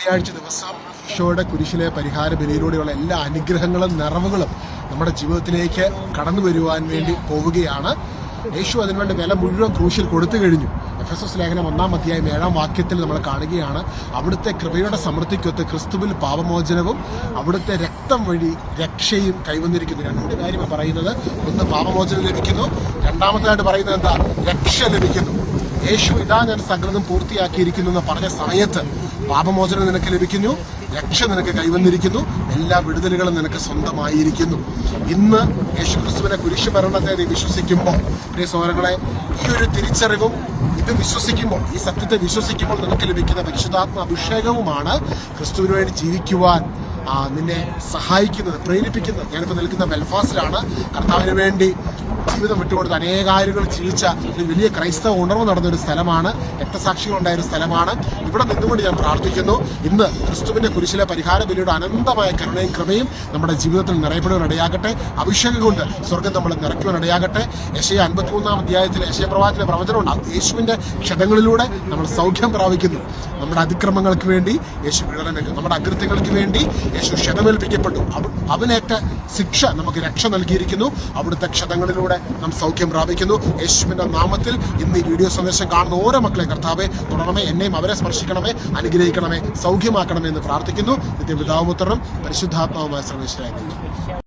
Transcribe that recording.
വെള്ളിയാഴ്ച ദിവസം ഈശോയുടെ കുരിശിലെ പരിഹാര ബലിയിലൂടെയുള്ള എല്ലാ അനുഗ്രഹങ്ങളും നിറവുകളും നമ്മുടെ ജീവിതത്തിലേക്ക് കടന്നു വരുവാൻ വേണ്ടി പോവുകയാണ്. യേശു അതിനുവേണ്ടി വില മുഴുവൻ ക്രൂശിൽ കൊടുത്തു കഴിഞ്ഞു. എഫ് എസ് എസ് ലേഖനം ഒന്നാം അധ്യായം ഏഴാം വാക്യത്തിൽ നമ്മൾ കാണുകയാണ്. അവിടുത്തെ കൃപയുടെ സമൃദ്ധിക്കൊത്ത് ക്രിസ്തുവിൽ പാപമോചനവും അവിടുത്തെ രക്തം വഴി രക്ഷയും കൈവന്നിരിക്കുന്നു. രണ്ടു കാര്യം പറയുന്നത്. ഒന്ന് പാപമോചനം ലഭിക്കുന്നു. രണ്ടാമത്തേതായിട്ട് പറയുന്നത് എന്താ? രക്ഷ ലഭിക്കുന്നു. യേശു ഇതാ ഞാൻ സകലതും പൂർത്തിയാക്കിയിരിക്കുന്നു എന്ന് പറഞ്ഞ സമയത്ത് പാപമോചനം നിനക്ക് ലഭിക്കുന്നു രക്ഷ നിനക്ക് കൈവന്നിരിക്കുന്നു എല്ലാ വിടുതലുകളും നിനക്ക് സ്വന്തമായിരിക്കുന്നു. ഇന്ന് യേശു ക്രിസ്തുവിനെ കുരിശു മരണത്തെ നീ വിശ്വസിക്കുമ്പോൾ പ്രിയ സോദരങ്ങളെ ഈ ഒരു തിരിച്ചറിവും ഇത് വിശ്വസിക്കുമ്പോൾ ഈ സത്യത്തെ വിശ്വസിക്കുമ്പോൾ നിനക്ക് ലഭിക്കുന്ന പരിശുദ്ധാത്മ അഭിഷേകവുമാണ് ക്രിസ്തുവിന് വേണ്ടി ജീവിക്കുവാൻ നിന്നെ സഹായിക്കുന്നത് പ്രേരിപ്പിക്കുന്നത്. ഞാനിപ്പോൾ നിൽക്കുന്ന ബെൽഫാസ്റ്റിലാണ്. കർത്താവിന് വേണ്ടി ജീവിതം വിട്ടുകൊടുത്ത് അനേകാര്യങ്ങൾ ജീവിച്ച ഒരു വലിയ ക്രൈസ്തവ ഉണർവ് നടന്ന ഒരു സ്ഥലമാണ് രക്തസാക്ഷികളുണ്ടായ ഒരു സ്ഥലമാണ്. ഇവിടെ നിന്നുകൊണ്ട് ഞാൻ പ്രാർത്ഥിക്കുന്നു. ഇന്ന് ക്രിസ്തുവിന്റെ കുരിശിലെ പരിഹാര ബലിയുടെ അനന്തമായ കരുണയും കൃപയും നമ്മുടെ ജീവിതത്തിൽ നിറയപ്പെടുവാൻ ഇടയാകട്ടെ. അഭിഷേകം കൊണ്ട് സ്വർഗം നമ്മൾ നിറയ്ക്കുവാൻ ഇടയാകട്ടെ. യശയ അൻപത്തിമൂന്നാം അധ്യായത്തിൽ യശയ പ്രവാചന പ്രവചനമുണ്ട് യേശുവിന്റെ ക്ഷതങ്ങളിലൂടെ നമ്മൾ സൗഖ്യം പ്രാപിക്കുന്നു. നമ്മുടെ അതിക്രമങ്ങൾക്ക് വേണ്ടി യേശു പീഡനമേറ്റു നമ്മുടെ അകൃത്യങ്ങൾക്ക് വേണ്ടി യേശു ക്ഷതമേൽപ്പിക്കപ്പെട്ടു. അവ- അവനേറ്റ ശിക്ഷ നമുക്ക് രക്ഷ നൽകിയിരിക്കുന്നു. അവിടുത്തെ ക്ഷതങ്ങളിലൂടെ നാം സൗഖ്യം പ്രാപിക്കുന്നു. യേശുവിന്റെ നാമത്തിൽ ഇന്ന് ഈ വീഡിയോ സന്ദേശം കാണുന്ന ഓരോ മക്കളെ കർത്താവെ തുടരണമേ എന്നെയും അവരെ സ്പർശിക്കണമേ അനുഗ്രഹിക്കണമേ സൗഖ്യമാക്കണമേ എന്ന് പ്രാർത്ഥിക്കുന്നു. നിത്യ പിതാവുമുത്തരം പരിശുദ്ധാത്മാവുമായ സർവേശ്വരായിരുന്നു